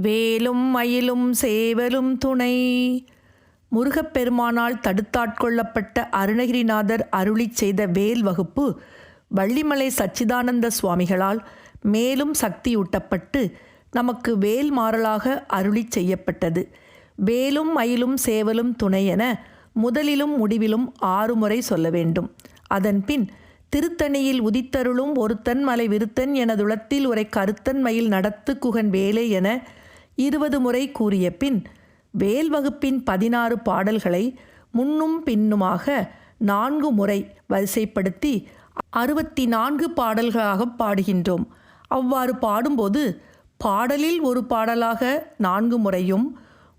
வேலும் மயிலும் சேவலும் துணை. முருகப்பெருமானால் தடுத்தாட்கொள்ளப்பட்ட அருணகிரிநாதர் அருளிச் செய்த வேல் வகுப்பு வள்ளிமலை சச்சிதானந்த சுவாமிகளால் மேலும் சக்தியூட்டப்பட்டு நமக்கு வேல் மாறலாக அருளிச் செய்யப்பட்டது. வேலும் மயிலும் சேவலும் துணை என முதலிலும் முடிவிலும் ஆறு முறை சொல்ல வேண்டும். அதன்பின் திருத்தணியில் உதித்தருளும் ஒருத்தன் மலை விருத்தன் எனதுளத்தில் உரை கருத்தன் மயில் நடத்து குகன் வேலை என இருபது முறை கூறிய பின் வேல் வகுப்பின் பதினாறு பாடல்களை முன்னும் பின்னுமாக நான்கு முறை வரிசைப்படுத்தி அறுபத்தி நான்கு பாடல்களாக பாடுகின்றோம். அவ்வாறு பாடும்போது பாடலில் ஒரு பாடலாக நான்கு முறையும்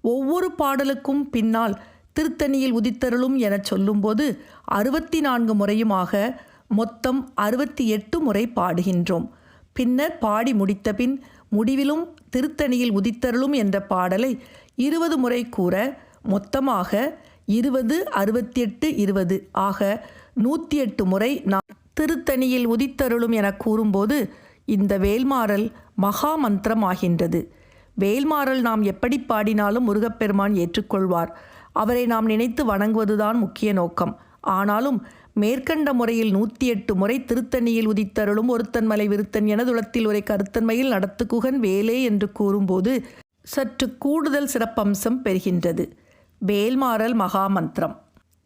ஒவ்வொரு பாடலுக்கும் பின்னால் திருத்தணியில் உதித்தருளும் எனச் சொல்லும்போது அறுபத்தி நான்கு முறையுமாக மொத்தம் அறுபத்தி எட்டு முறை பாடுகின்றோம். பின்னர் பாடி முடித்தபின் முடிவிலும் திருத்தணியில் உதித்தருளும் என்ற பாடலை இருபது முறை கூற மொத்தமாக இருபது அறுபத்தி எட்டு இருபது ஆக நூற்றி எட்டு முறை நாம் திருத்தணியில் உதித்தருளும் என கூறும்போது இந்த வேல்மாறல் மகா மந்திரம் ஆகின்றது வேல்மாறல் நாம் எப்படி பாடினாலும் முருகப்பெருமான் ஏற்றுக்கொள்வார். அவரை நாம் நினைத்து வணங்குவதுதான் முக்கிய நோக்கம். ஆனாலும் மேற்கண்ட முறையில் நூற்றி எட்டு முறை திருத்தணியில் உதித்தருளும் ஒருத்தன் மலை விருத்தன் என துளத்தில் உரை கருத்தன்மையில் நடத்துக்குகன் வேலே என்று கூறும்போது சற்று கூடுதல் சிறப்பம்சம் பெறுகின்றது. வேல்மாறல் மகாமந்திரம்.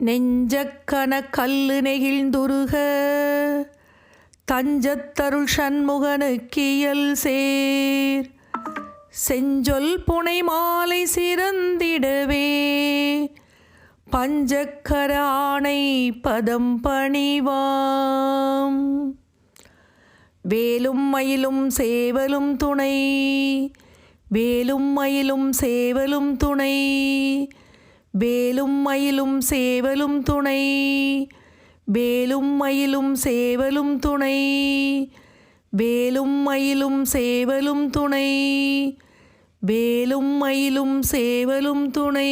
நெஞ்சக்கன கல்லு நெகிழ்ந்துருக தஞ்சத்தருள் சண்முகனுக்கியல் சேர் செஞ்சொல் புனை மாலை சிறந்திடவே பஞ்சக்கர ஆணை பதம் பணிவாம். வேலும் மயிலும் சேவலும் துணை. வேலும் மயிலும் சேவலும் துணை. வேலும் மயிலும் சேவலும் துணை. வேலும் மயிலும் சேவலும் துணை. வேலும் மயிலும் சேவலும் துணை. வேலும் மயிலும் சேவலும் துணை.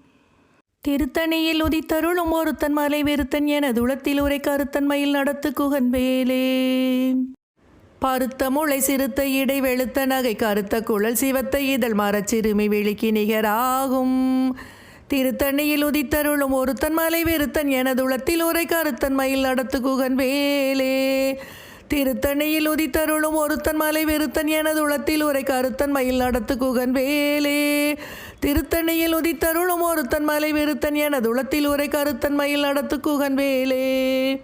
திருத்தணியில் உதித்தருளும் ஒருத்தன் மலை வெறுத்தன் எனதுளத்தில் உரை கருத்தன் மயில் நடத்து குகன் வேலே பருத்த முளை சிறுத்த இடை வெளுத்த நகை கருத்த குழல் சிவத்த இதழ் மரச் சிறுமி விழிக்கு நிகராகும். திருத்தணியில் உதித்தருளும் ஒருத்தன் மலை வெறுத்தன் எனதுளத்தில் உரை கருத்தன் மயில் நடத்து குகன் வேலே திருத்தணியில் உதித்தருளும் ஒருத்தன் மலை வெறுத்தன் எனது உளத்தில் உரை கருத்தன் மயில் நடத்து குகன் வேலே. திருத்தணியில் உதித்தருளும் ஒருத்தன் மலை வெறுத்தன் எனது உளத்தில் உரை கருத்தன் மயில் நடத்து குகன் வேலே.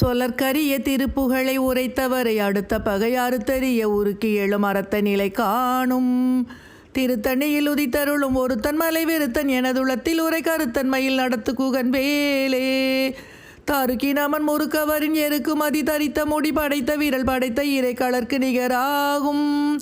சொலற்கரிய திருப்புகழை உரைத்தவரை அடுத்த பகையாறு தெரிய உருக்கி எழும் அறத்த நிலை காணும். திருத்தணியில் உதித்தருளும் ஒருத்தன் மலை வெறுத்தன் எனதுளத்தில் உரை கருத்தன் மயில் நடத்து குகன் வேலே. தாருக்கினாமன் முறுக்கவரின் எருக்கு மதி தரித்த முடி படைத்த விரல் படைத்த இறை நிகராகும்.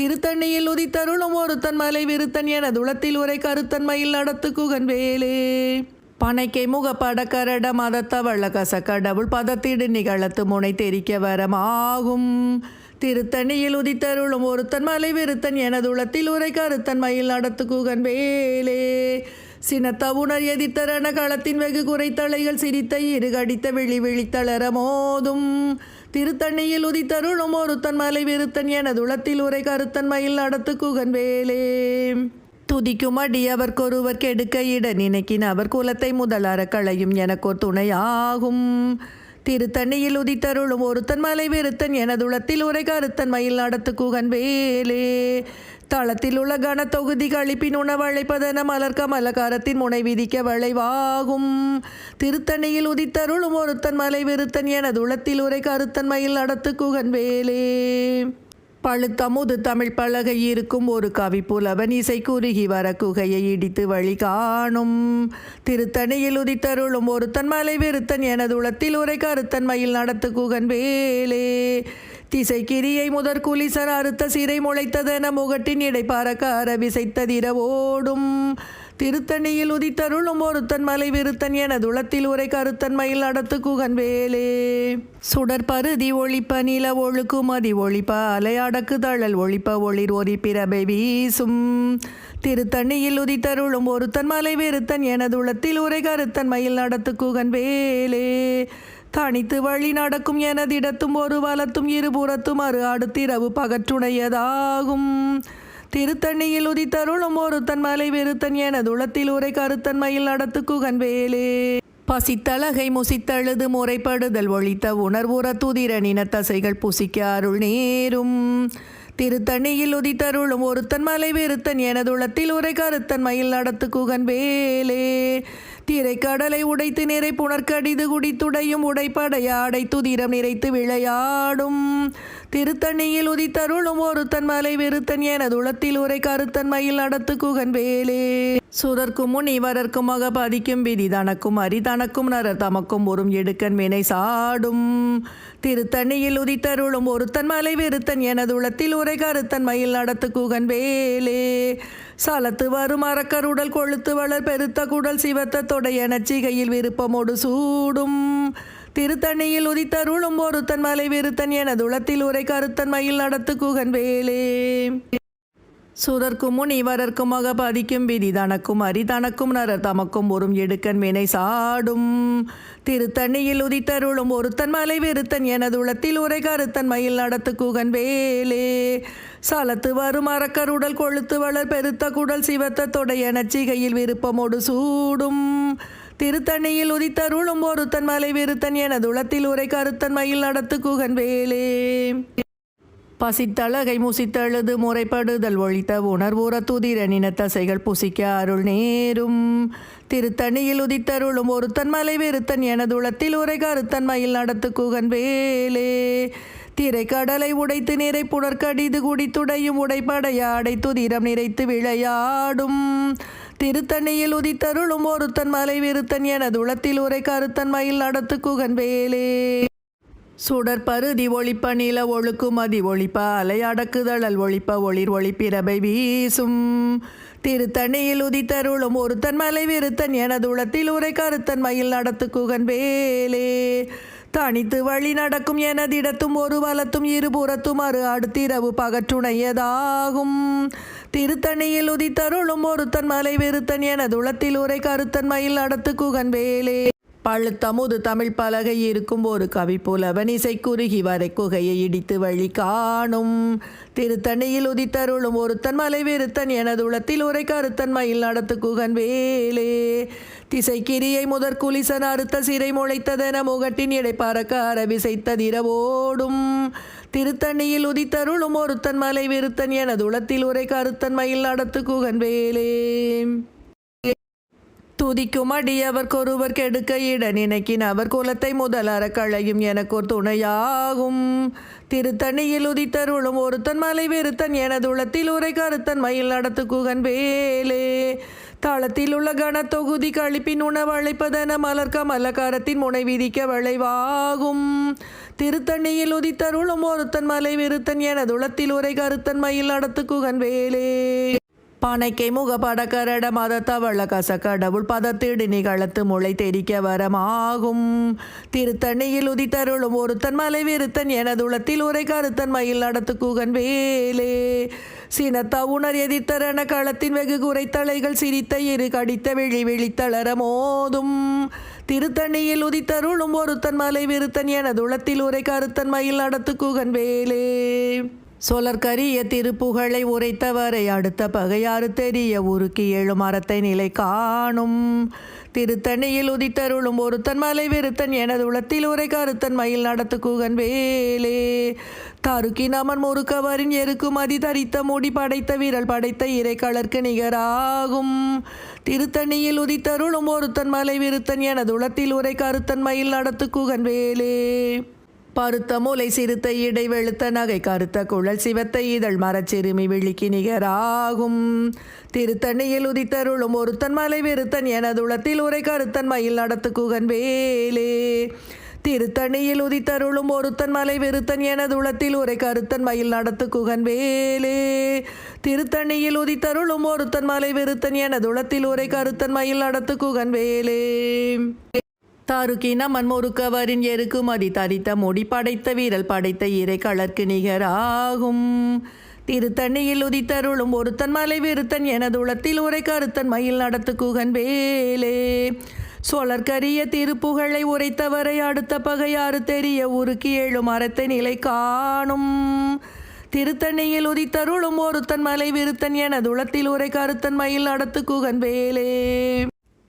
திருத்தண்ணியில் உதித்தருளும் ஒருத்தன் மலை விருத்தன் எனதுளத்தில் உரை கருத்தன் மயில் நடத்து குகன் வேலே. பனைக்கை முகப்பட கரட மதத்தவள கச கடவுள் பதத்திடு நிகழத்து முனை தெரிக்க வரமாகும். திருத்தணியில் உதித்தருளும் ஒருத்தன் மலை விருத்தன் எனதுளத்தில் உரை கருத்தன் மயில் நடத்து குகன் வேலே. சினத்தவுணர் எதிர்த்தரண களத்தின் வெகு குறைத்தலைகள் சிரித்த இரு கடித்த விழி விழித்தளர மோதும் திருத்தண்ணியில் உதித்தருளும் ஒருத்தன் மலை விருத்தன் எனதுளத்தில் உரை கருத்தன் மயில் நடத்து குகன் வேலே துதிக்கும் அடி அவர்க்கொருவர் கெடுக்க இட நினைக்கின் அவர் குலத்தை முதலார களையும் எனக்கோர் துணையாகும். திருத்தண்ணியில் உதித்தருளும் ஒருத்தன் மலை விருத்தன் எனதுளத்தில் உரை கருத்தன் மயில் நடத்து குகன் வேலே தளத்தில் உள்ள கன தொகுதி கழிப்பின் உணவழைப்பதென மலர்க்க மலகாரத்தின் முனை விதிக்க விளைவாகும். திருத்தணியில் உதித்தருளும் ஒருத்தன் மலை விருத்தன் எனதுளத்தில் உரை கருத்தன் மயில் நடத்து குகன் வேலே. பழுத்தமுது தமிழ் பலகை இருக்கும் ஒரு கவி புலவன் இசை குறுகி வர குகையை இடித்து வழி காணும். திருத்தணியில் உதித்தருளும் ஒருத்தன் மலை விருத்தன் எனது உளத்தில் உரை கருத்தன் மயில் நடத்து குகன் வேலே. திசை கிரியை முதற் குலிசர் அறுத்த சிறை முளைத்ததென முகட்டின் இடைப்பாரக்க அரவிசைத்ததிர ஓடும் திருத்தணியில் உதித்தருளும் ஒருத்தன் மலை விருத்தன் என துளத்தில் உரை கருத்தன் மயில் நடத்து குகன் வேலே. சுடர் பருதி ஒளிப்ப நில ஒழுக்குமதி ஒளிப்ப அலையாடக்கு தழல் ஒளிப்ப ஒளிர் ஒரி பிறபை வீசும். திருத்தணியில் உதித்தருளும் ஒருத்தன் மலை விருத்தன் என துளத்தில் உரை கருத்தன் மயில் நடத்து குகன் வேலே. தனித்து வழி நடக்கும் எனதிடத்தும் ஒரு வலத்தும் இருபுறத்தும் அறு அடுத்திரவு பகற்றுடையதாகும் திருத்தண்ணியில் உதித்தருளும் ஒருத்தன் மலை வெறுத்தன் எனது உளத்தில் உரை கருத்தன் மயில் நடத்து குகன் வேலே பசித்தலகை முசித்தழுது முறைப்படுதல் ஒழித்த உணர்வுற துதிரனின தசைகள் புசிக்க அருள் நேரும். திருத்தணியில் உதித்தருளும் ஒருத்தன் மலை வெறுத்தன் எனதுளத்தில் உரை கருத்தன் மயில் நடத்து குகன் வேலே திரைக்கடலை உடைத்து நிறை புனர்கடிது குடித்துடையும் உடைப்படையாடை துதிரம் நிறைத்து விளையாடும். திருத்தணியில் உதித்தருளும் ஒருத்தன் மலை வெறுத்தன் எனதுளத்தில் உரை கருத்தன் மயில் நடத்து குகன் வேலே. சுரர்க்கும் முனிவரர்க்கும் மக பதிக்கும் விதி தனக்கும் அரி தனக்கும் நரர் தமக்கும் ஒரும் எடுக்கன் வினை சாடும். திருத்தணியில் உதித்தருளும் ஒருத்தன் மலை வெறுத்தன் எனதுளத்தில் உரை கருத்தன் மயில் நடத்து குகன் வேலே. சலத்து வரும் அறக்கருடல் கொழுத்து வளர் பெருத்த குடல் சிவத்த தொடையன சிகையில் விருப்பமோடு சூடும். திருத்தணியில் உதித்தருளும் ஒருத்தன் மலை விருத்தன் எனது உளத்தில் உரை கருத்தன் மயில் நடத்து குகன் வேலே. சுரர்க்கும் முன் இவரர்க்கும் பதிக்கும் விதி தனக்கும் அரி தனக்கும் நரர் தமக்கும் ஒரும் எடுக்கன் வினை சாடும். திருத்தணியில் உதித்தருளும் ஒருத்தன் மலை விருத்தன் எனது உளத்தில் உரை கருத்தன் மயில் நடத்து குகன் வேலே. சலத்து வரும் அறக்கருடல் கொழுத்து வளர் பெருத்த குடல் சிவத்த தொடைய சிகையில் விருப்பமோடு சூடும். திருத்தணியில் உதித்தருளும் ஒருத்தன் மலை விருத்தன் எனது உளத்தில் உரை கருத்தன் மயில் நடத்து குகன் வேலே. பசித்தழகை முசித்தழுது முறைப்படுதல் ஒழித்த உணர்வுற துதிரனின தசைகள் புசிக்க அருள் நேரும். திருத்தணியில் உதித்தருளும் ஒருத்தன் மலை விருத்தன் எனதுளத்தில் உரை கருத்தன் மயில் நடத்து குகன் வேலே. திரைக்கடலை உடைத்து நிறை புனர்கடிது குடித்துடையும் உடைப்படையாடை துதிரம் நிறைத்து விளையாடும். திருத்தணியில் உதித்தருளும் ஒருத்தன் மலை விருத்தன் எனது உளத்தில் உரை கருத்தன் மயில் நடத்து குகன் வேலே. சுடர் பருதி நில ஒழுக்கும் அதி ஒழிப்ப அலை அடக்குதழல் ஒளிப்ப ஒளிர் ஒளிப்பிரபை வீசும். திருத்தணியில் உதித்தருளும் ஒருத்தன் மலை விருத்தன் எனது உளத்தில் உரை கருத்தன் மயில் நடத்து குகன் வேலே. தனித்து வழி நடக்கும் எனதிடத்தும் ஒரு வலத்தும் இருபுறத்தும் அரு அடுத்திரவு பகற்றுணையதாகும். திருத்தணியில் உதித்தருளும் ஒருத்தன் மலை வெறுத்தன் எனது உளத்தில் உரை கருத்தன் மயில் நடத்து குகன் வேலே. பழுத்தமுது தமிழ் பலகை இருக்கும் ஒரு கவி புலவன் இசை குறுகி வரை குகையை இடித்து வழி காணும். திருத்தணியில் உதித்தருளும் ஒருத்தன் மலை வெறுத்தன் எனது உளத்தில் உரை கருத்தன் மயில் நடத்து குகன் வேலே. திசை கிரியை முதற் குலிசன் அறுத்த சிறை முளைத்ததென முகட்டின் இடைப்பாறக்க பறக்க அரவிசைத்ததிரவோடும் திருத்தணியில் உதித்தருளும் ஒருத்தன் மலை விருத்தன் எனது உளத்தில் உரை கருத்தன் மயில் நடத்து குகன் வேலே துதிக்கும் அடியவர்க்கொருவர் கெடுக்க இட நினைக்கின் அவர் குலத்தை முதல் அறக்களையும் எனக்கோர் துணையாகும். திருத்தணியில் உதித்தருளும் ஒருத்தன் மலை வெறுத்தன் எனது உளத்தில் உரை கருத்தன் மயில் நடத்து குகன் வேலே தளத்தில் உள்ள கனத்தொகுதி கழிப்பின் உணவழைப்பதென மலர் கமலகாரத்தின் முனை விதிக்க விளைவாகும். திருத்தணியில் உதித்தருளும் ஒருத்தன் மலை விருத்தன் எனதுளத்தில் உரை கருத்தன் மயில் நடத்து குகன் வேலே. பானைக்கை முகப்பட கரட மத தவள கச கடவுள் பதத்திடு நிகழத்து முளை தெரிக்க வரமாகும். திருத்தணியில் உதித்தருளும் ஒருத்தன் மலை விருத்தன் எனதுளத்தில் உரை கருத்தன் மயில் நடத்து குகன் வேலே. சினத்தா உணர் எதிர்த்தரன களத்தின் வெகு குறைத்தலைகள் சிரித்த இரு கடித்த விழி விழித்தளர மோதும். திருத்தணியில் உதித்தருளும் ஒருத்தன் மலை விருத்தன் எனதுளத்தில் உரை கருத்தன் மயில் நடத்து குகன் வேலே. சொலற்கரிய திருப்புகழை உரைத்தவரை அடுத்த பகையாறு தெரிய உருக்கி ஏழு மரத்தை நிலை காணும். திருத்தணியில் உதித்தருளும் ஒருத்தன் மலை விருத்தன் எனது உளத்தில் உரை கருத்தன் மயில் நடத்து குகன் வேலே. தருக்கி நமன் முறுக்கவரின் எருக்கு மதி தரித்த முடி படைத்த வீரல் படைத்த இறை நிகராகும். திருத்தணியில் உதித்தருளும் ஒருத்தன் மலை விருத்தன் எனது உளத்தில் உரை கருத்தன் மயில் நடத்து குகன் வேலே. பருத்த மூலை சிறுத்த இடை வெளுத்த நகை கருத்த குழல் சிவத்த இதழ் மரச்சிறுமி விழிக்கு நிகராகும். திருத்தணியில் உதித்தருளும் ஒருத்தன் மலை விருத்தன் எனதுளத்தில் உரை கருத்தன் மயில் நடத்து குகன் வேலே. திருத்தணியில் உதித்தருளும் ஒருத்தன் மலை வெறுத்தன் எனதுளத்தில் உரை கருத்தன் மயில் நடத்து குகன் வேலே. திருத்தணியில் உதித்தருளும் ஒருத்தன் மலை வெறுத்தன் எனதுளத்தில் உரை கருத்தன் மயில் நடத்து குகன் வேலே. தாருக்கின மண்முறுக்கவரின் எருக்குமதி தரித்த முடி படைத்த வீரல் படைத்த இறை களர்க்கு நிகராகும். திருத்தண்ணியில் உதித்தருளும் ஒருத்தன் மலை விருத்தன் எனது உளத்தில் உரை கருத்தன் மயில் நடத்து குகன் வேலே. சொலற்கரிய திருப்புகழை உரைத்தவரை அடுத்த பகையாறு தெரிய உருக்கி எழும் அறத்தை நிலை காணும். திருத்தண்ணியில் உதித்தருளும் ஒருத்தன் மலை விருத்தன் எனது உளத்தில் உரை கருத்தன் மயில் நடத்து குகன் வேலே.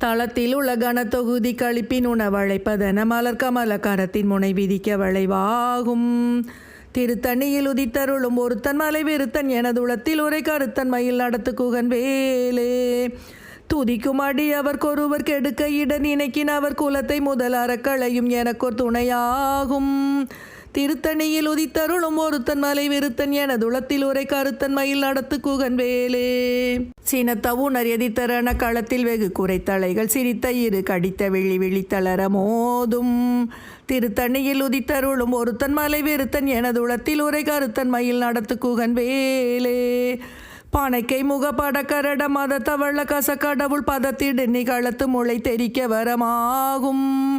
தளத்தில் உள்ள கனத்தொகுதி கழிப்பின் உணவழைப்பதன மலர் கமலக்காரத்தின் முனை விதிக்க வளைவாகும். திருத்தணியில் உதித்தருளும் ஒருத்தன் மலை விருத்தன் எனது உளத்தில் உரை கருத்தன் மயில் நடத்து குகன் வேலே. துதிக்கும் அடி அவர்க்கொருவர் கெடுக்க இட நினைக்கின் அவர் குலத்தை முதல் அறக்களையும் எனக்கொரு துணையாகும். திருத்தணியில் உதித்தருளும் ஒருத்தன் மலை வெறுத்தன் எனது உளத்தில் உரை கருத்தன் மயில் நடத்து குகன் வேலே. சினத்த எதித்தரண களத்தில் வெகு குறைத்தலைகள் சிரித்த இரு கடித்த விழி விழித்தளர மோதும். திருத்தணியில் உதித்தருளும் ஒருத்தன் மலை வெறுத்தன் எனது உளத்தில் உரை கருத்தன் மயில் நடத்து குகன் வேலே. பானைக்கை முகப்பட கரட மத தவள கச கடவுள் பதத்திடு நிகழத்து முளை தெரிக்க வரமாகும்.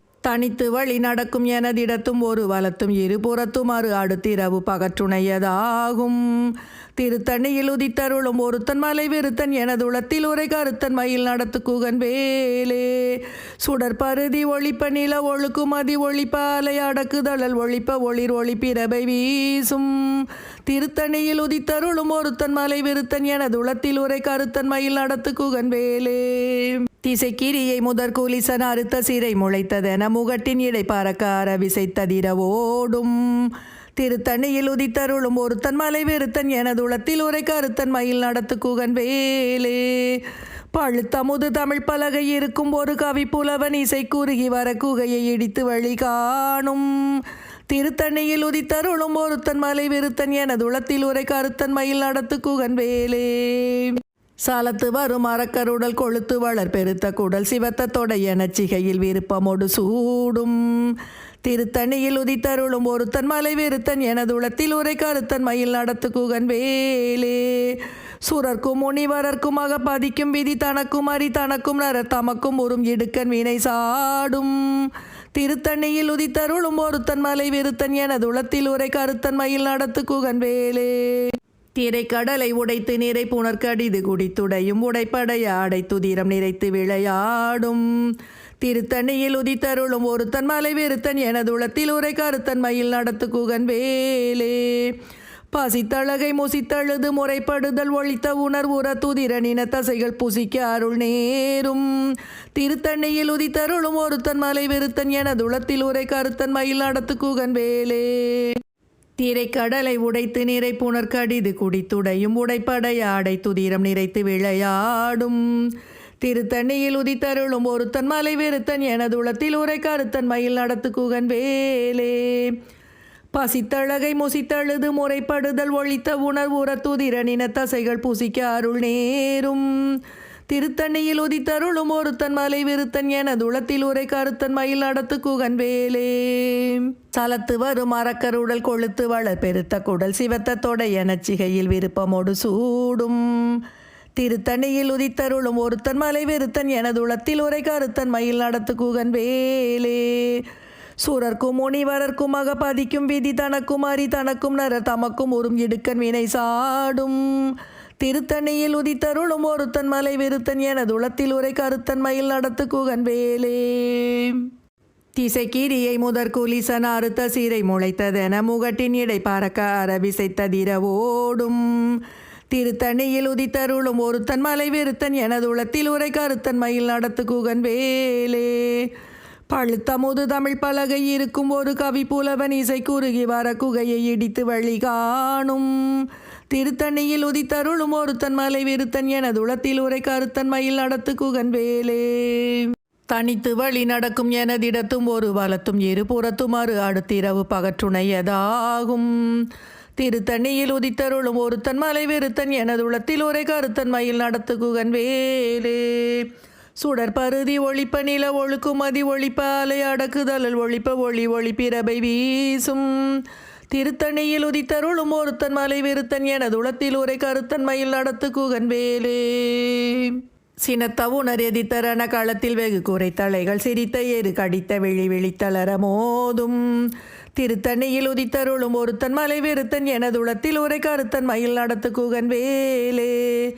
தனித்து வழி நடக்கும் எனதிடத்தும் ஒரு வலத்தும் இருபுறத்தும் அறு அடுத்திரவு பகற்றுணையதாகும். திருத்தணியில் உதித்தருளும் ஒருத்தன் மலை விருத்தன் எனது உளத்தில் உரை கருத்தன் மயில் நடத்து குகன் வேலே. சுடற்பருதி ஒளிப்ப நில ஒழுக்கும் அதி ஒழிப்ப அலை அடக்குதழல் ஒளிப்ப ஒளிர் ஒளிப்பிரபை வீசும். திருத்தணியில் உதித்தருளும் ஒருத்தன் மலை விருத்தன் எனது உளத்தில் உரை கருத்தன் மயில் நடத்து குகன் வேலே. திசைக்கிரியை முதற் கூலிசன் அறுத்த சிறை முளைத்ததென முகட்டின் இடை பறக்கார விசைத்ததிர ஓடும். திருத்தணியில் உதித்தருளும் ஒருத்தன் மலை வெறுத்தன் எனது உளத்தில் உரை கருத்தன் மயில் நடத்து குகன் வேலே. பழுத்தமுது தமிழ் பலகை இருக்கும் ஒரு கவி புலவன் இசை குறுகி வர குகையை இடித்து வழி காணும். திருத்தணியில் உதித்தருளும் ஒருத்தன் மலை விருத்தன் எனது உளத்தில் உரை கருத்தன் மயில் நடத்து குகன் வேலே. சாலத்து வரும் அறக்கருடல் கொழுத்து வளர் பெருத்த குடல் சிவத்த தொடைய நச்சிகையில் விருப்பமொடு சூடும். திருத்தணியில் உதித்தருளும் ஒருத்தன் மலை விருத்தன் எனது உளத்தில் உரை கருத்தன் மயில் நடத்து குகன் வேலே. சுரர்க்கும் முனிவரர்க்கும் அகப்பதிக்கும் விதி தனக்கும் அரி தனக்கும் நர தமக்கும் உறும் இடுக்கன் வினை சாடும். திருத்தணியில் உதித்தருளும் ஒருத்தன் மலை விருத்தன் எனது உளத்தில் உரை கருத்தன் மயில் நடத்து குகன் வேலே. திரைக்கடலை உடைத்து நிறை புனர்கடிது குடித்துடையும் உடைப்படைய அடைத்துதிரம் நிறைத்து விளையாடும். திருத்தணியில் உதித்தருளும் ஒருத்தன் மலை வெறுத்தன் எனதுளத்தில் உரை கருத்தன் மயில் நடத்து குகன் வேலே. பசித்தழகை முசித்தழுது முறைப்படுதல் ஒழித்த உணர்வுற துதிரனின தசைகள் புசிக்க அருள் நேரும். திருத்தண்ணியில் உதித்தருளும் ஒருத்தன் மலை வெறுத்தன் எனதுளத்தில் உரை கருத்தன் மயில் நடத்து குகன் வேலே. திரைக்கடலை உடைத்து நீரை புணர்கடிது குடித்துடையும் உடைப்படையாடை துதிரம் நிறைத்து விளையாடும். திருத்தண்ணியில் உதித்தருளும் ஒருத்தன் மலை வெறுத்தன் எனது உளத்தில் உரை கருத்தன் மயில் நடத்து குகன் வேலே. பசித்தழகை முசித்தழுது முறைப்படுதல் ஒழித்த உணர்வுற துதிரனின தசைகள் புசிக்க அருள் நேரும். திருத்தண்ணியில் உதித்தருளும் ஒருத்தன் மலை விருத்தன் எனது உளத்தில் உரை கருத்தன் மயில் நடத்து குகன் வேலே. சலத்து வரும் அறக்கருடல் கொழுத்து வளர் பெருத்த குடல் சிவத்த தொடைய சிகையில் விருப்பமோடு சூடும். திருத்தணியில் உதித்தருளும் ஒருத்தன் மலை வெறுத்தன் எனது உளத்தில் உரை கருத்தன் மயில் நடத்து குகன் வேலே. சூரர்க்கும் முனிவரர்க்கும் அகப்பதிக்கும் விதி தனக்கும் அரி தனக்கும் நர தமக்கும் உறும் இடுக்கன் வினை சாடும். திருத்தணியில் உதித்தருளும் ஒருத்தன் மலை விருத்தன் எனது உளத்தில் உரை கருத்தன் மயில் நடத்து குகன் வேலே. திசைக்கீரியை முதற் குலிசன் அறுத்த சீரை முளைத்ததென முகட்டின் இடை பறக்க அரபிசைத்ததிர திருத்தணியில் உதித்தருளும் ஒருத்தன் மலை விருத்தன் எனது உளத்தில் உரை கருத்தன் மயில் நடத்து குகன் வேலே. பழுத்தமுது தமிழ் பலகை இருக்கும் ஒரு கவி புலவன் இசை குறுகி வர குகையை இடித்து வழி காணும். திருத்தணியில் உதித்தருளும் ஒருத்தன் மலை விருத்தன் எனது உளத்தில் உரை கருத்தன் மயில் நடத்து குகன் வேலே. தனித்து வழி நடக்கும் எனதிடத்தும் ஒரு வலத்தும் இருபுறத்துமாறு அடுத்திரவு பகற்றுணையதாகும் திருத்தணியில் உதித்தருளும் ஒருத்தன் மலை விருத்தன் எனது உளத்தில் உரை கருத்தன் மயில் நடத்து குகன் வேலே. சுடர் பருதி ஒளிப்ப நில ஒழுக்குமதி ஒழிப்ப அலை அடக்குதலல் ஒழிப்ப ஒளி ஒளிப்பிரபை வீசும். திருத்தணியில் உதித்தருளும் ஒருத்தன் மலை விருத்தன் எனது உளத்தில் உரை கருத்தன் மயில் நடத்து குகன் வேலே சினத்தவுணர் எதித்தரன களத்தில் வெகு குறை தலைகள் சிரித்த ஏறு கடித்த விழி விழித்தளர மோதும். திருத்தணியில் உதித்தருளும் ஒருத்தன் மலை விருத்தன் எனது உளத்தில் உரை கருத்தன் மயில் நடத்து குகன் வேலே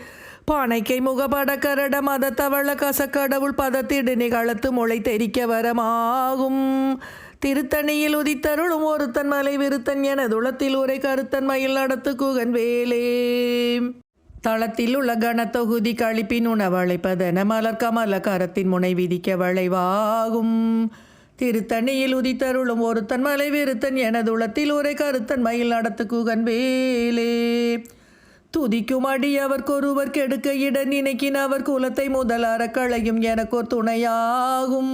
பானைக்கை முகபட கரட மத தவள கசக்கடவுள் பதத்திடு நிகழத்து முளை தெரிக்க வரமாகும் திருத்தணியில் உதித்தருளும் ஒருத்தன் மலை விருத்தன் என துளத்தில் உரை கருத்தன் மயில் நடத்து குகன் வேலே தளத்தில் உள்ள கனத்தொகுதி கழிப்பின் உணவழைப்பதன மலர் கமல கரத்தின் முனை விதிக்க வளைவாகும். திருத்தணியில் உதித்தருளும் ஒருத்தன் மலை விருத்தன் எனது உளத்தில் உரை கருத்தன் மயில் நடத்து குகன் வேலே துதிக்கும் அடியவர்க்கொருவர் கெடுக்க இட நினைக்கின் அவர் குலத்தை முதல் அறக்களையும் எனக்கோர் துணையாகும்.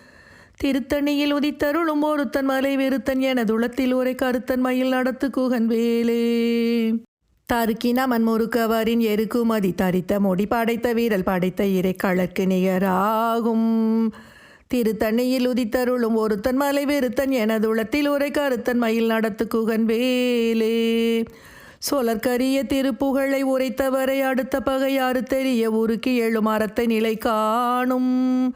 திருத்தணியில் உதித்தருளும் ஒருத்தன் மலை வெறுத்தன் எனது உளத்தில் உரை கருத்தன் மயில் நடத்து குகன் வேலே தருக்கின முறுக்கவரின் எருக்குமதி தரித்த முடி படைத்த வீரல் படைத்த இறை களற்கு நிகராகும். திருத்தணியில் உதித்தருளும் ஒருத்தன் மலை வெறுத்தன் எனது உளத்தில் உரை கருத்தன் மயில் நடத்து குகன் வேலே சொலற்கரிய திருப்புகழை உரைத்தவரை அடுத்த பகையாறு தெரிய உருக்கி எழுமறத்தை நிலை காணும்.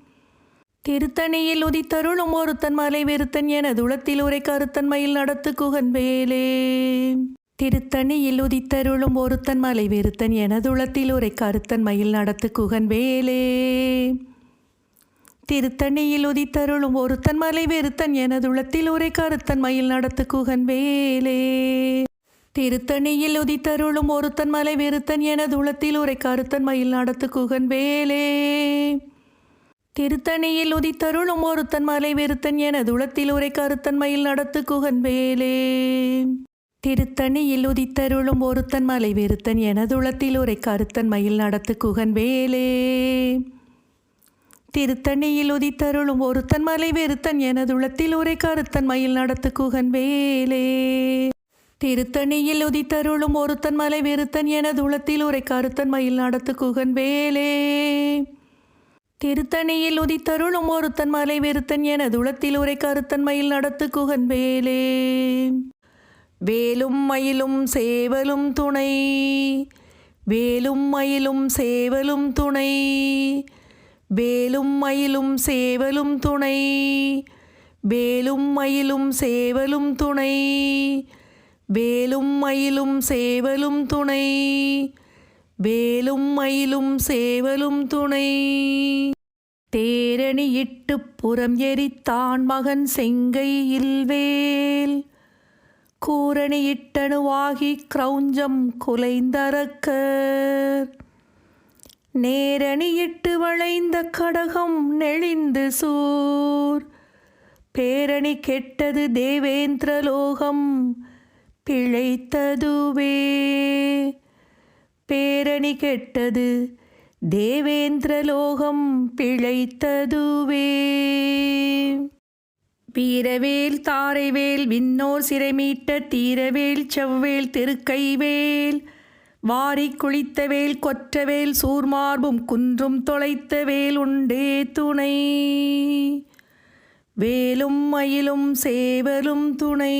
திருத்தணியில் உதித்தருளும் ஒருத்தன் மலை வெறுத்தன் எனதுளத்தில் உரை கருத்தன் மயில் நடத்து குகன் வேலே திருத்தணியில் உதித்தருளும் ஒருத்தன் மலை வெறுத்தன் எனதுளத்தில் உரை கருத்தன் மயில் நடத்து குகன் வேலே திருத்தணியில் உதித்தருளும் ஒருத்தன் மலை வெறுத்தன் எனதுளத்தில் உரை கருத்தன் மயில் நடத்து குகன் வேலே திருத்தணியில் உதித்தருளும் ஒருத்தன் மலை வெறுத்தன் எனதுளத்தில் உரை கருத்தன் மயில் நடத்து குகன் வேலே திருத்தணியில் உதித்தருளும் ஒருத்தன் மலை வெறுத்தன் எனதுளத்தில் உரை கருத்தன் மயில் நடத்து குகன் வேலே திருத்தணியில் உதித்தருளும் ஒருத்தன் மலை வெறுத்தன் எனதுளத்தில் உரை கருத்தன் மயில் நடத்து குகன் வேலே திருத்தணியில் உதித்தருளும் ஒருத்தன் மலை வெறுத்தன் எனதுளத்தில் உரை கருத்தன் மயில் நடத்து குகன் வேலே திருத்தணியில் உதித்தருளும் ஒருத்தன் மலை வெறுத்தன் எனதுளத்தில் உரை கருத்தன் மயில் நடத்து குகன் வேலே திருத்தணியில் உதித்தருளும் ஒருத்தன் மலை வெறுத்தன் என துளத்தில் உரை கருத்தன் மயில் நடத்து குகன் வேலே. வேலும் மயிலும் சேவலும் துணை. வேலும் மயிலும் சேவலும் துணை. வேலும் மயிலும் சேவலும் துணை. வேலும் மயிலும் சேவலும் துணை. வேலும் மயிலும் சேவலும் துணை. வேலும் மயிலும் சேவலும் துணை. தேரணியிட்டு புறம் எரித்தான் மகன் செங்கை இல்வேல். கூரணியிட்டணுவாகி கிரௌஞ்சம் குலைந்தரக்கர் நேரணியிட்டு வளைந்த கடகம் நெளிந்து சூர். பேரணி கெட்டது தேவேந்திரலோகம் பிழைத்ததுவே. பேரணி கெட்டது. தேவேந்திரலோகம் பிழைத்ததுவே. பீரவேல் தாரைவேல் விண்ணோர் சிறைமீட்ட தீரவேல் செவ்வேல் திருக்கைவேல் வாரி குளித்தவேல் கொற்றவேல் சூர்மார்பும் குன்றும் தொலைத்த வேல் உண்டே துணை. வேலும் மயிலும் சேவலும் துணை.